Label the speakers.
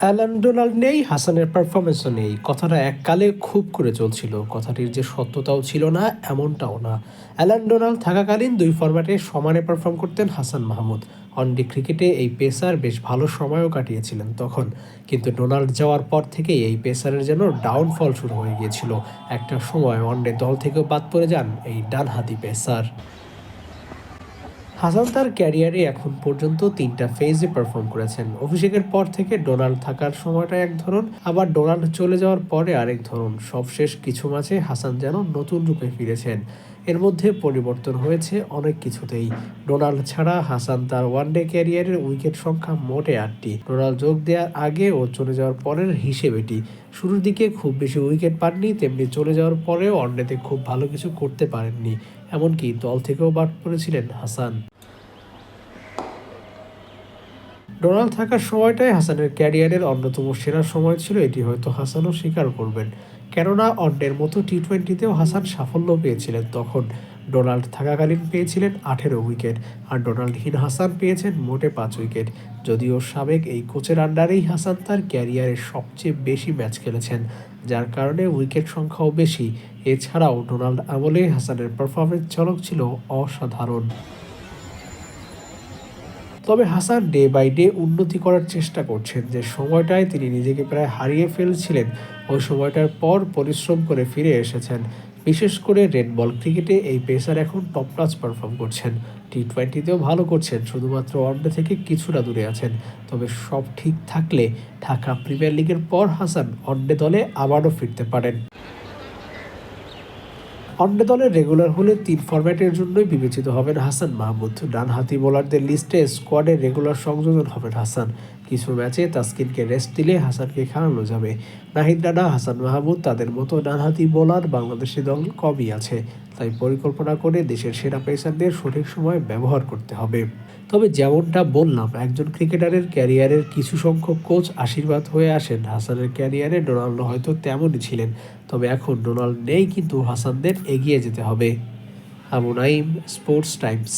Speaker 1: Alan Donald নেই, হাসানের পারফরমেন্সও নেই। কথাটা এককালে খুব করে চলছিল। কথাটির যে সত্যতাও ছিল না, এমনটাও না। অ্যালান ডোনাল্ড থাকাকালীন দুই ফরম্যাটে সমানে পারফর্ম করতেন হাসান মাহমুদ। ওয়ানডে ক্রিকেটে এই পেসার বেশ ভালো সময়ও কাটিয়েছিলেন তখন। কিন্তু ডোনাল্ড যাওয়ার পর থেকেই এই পেসারের যেন ডাউনফল শুরু হয়ে গিয়েছিল। একটা সময় ওয়ানডে দল থেকেও বাদ পড়ে যান এই ডানহাতি পেসার। হাসান তার ক্যারিয়ারে এখন পর্যন্ত তিনটা ফেজে পারফর্ম করেছেন। অভিষেকের পর থেকে ডোনাল্ড থাকার সময়টা এক ধরন, আবার ডোনাল্ড চলে যাওয়ার পরে আরেক ধরন। সবশেষ কিছু ম্যাচে হাসান যেন নতুন রূপে ফিরেছেন। এর মধ্যে পরিবর্তন হয়েছে অনেক কিছুতেই। ডোনাল্ড ছাড়া হাসান তার ওয়ানডে ক্যারিয়ারের উইকেট সংখ্যা মোটে আটটি। ডোনাল্ড যোগ দেওয়ার আগে ও চলে যাওয়ার পরের হিসেব এটি শুরুর দিকে খুব বেশি উইকেট পাননি, তেমনি চলে যাওয়ার পরেও ওয়ানডেতে খুব ভালো কিছু করতে পারেননি। এমনকি দল থেকেও বাদ পড়েছিলেন হাসান। ডোনাল্ড থাকার সময়টাই হাসানের ক্যারিয়ারের অন্যতম সেরা সময় ছিল, এটি হয়তো হাসানও স্বীকার করবেন। কেননা, অন্যের মতো টি টোয়েন্টিতেও হাসান সাফল্য পেয়েছিলেন তখন। ডোনাল্ড থাকাকালীন পেয়েছিলেন আঠেরো উইকেট, আর ডোনাল্ড ডোনাল্ডহীন হাসান পেয়েছেন মোটে পাঁচ উইকেট। যদিও সাবেক এই কোচের আন্ডারেই হাসান তার ক্যারিয়ারের সবচেয়ে বেশি ম্যাচ খেলেছেন, যার কারণে উইকেট সংখ্যাও বেশি। এছাড়াও ডোনাল্ড আমলে হাসানের পারফরমেন্স ঝলক ছিল অসাধারণ। তবে হাসান ডে বাই ডে উন্নতি করার চেষ্টা করছেন যে সময়টায় তিনি নিজেকে প্রায় হারিয়ে ফেলছিলেন ওই সময়টার পর পরিশ্রম করে ফিরে এসেছেন। বিশেষ করে রেড বল ক্রিকেটে এই পেসার এখন টপ ক্লাস পারফর্ম করছেন। টি টোয়েন্টিতেও ভালো করছেন, শুধুমাত্র ওয়ানডে থেকে কিছুটা দূরে আছেন। তবে সব ঠিক থাকলে ঢাকা প্রিমিয়ার লিগের পর হাসান ওয়ানডে দলে আবারও ফিরতে পারেন। অন্য দলের রেগুলার হলে তিন ফরম্যাটের জন্যই বিবেচিত হবেন হাসান মাহমুদ। ডানহাতি বোলারদের লিস্টে স্কোয়াডে রেগুলার সংযোজন হবেন হাসান। কিছু ম্যাচে তাসকিনকে রেস্ট দিলে হাসানকে খেলানো যাবে। নাহিদ রানা হাসান মাহমুদ তাদের মতো ডানহাতি বোলার বাংলাদেশি দল কমই আছে। তাই পরিকল্পনা করে দেশের সেরা পেসারদের সঠিক সময় ব্যবহার করতে হবে। তবে যেমনটা বললাম, একজন ক্রিকেটারের ক্যারিয়ারের কিছু সংখ্যক কোচ আশীর্বাদ হয়ে আসেন। হাসানের ক্যারিয়ারে ডোনাল্ডো হয়তো তেমনই ছিলেন, তবে এখন ডোনাল্ড নেই, কিন্তু হাসানদের এগিয়ে যেতে হবে। Abu Naim sports times.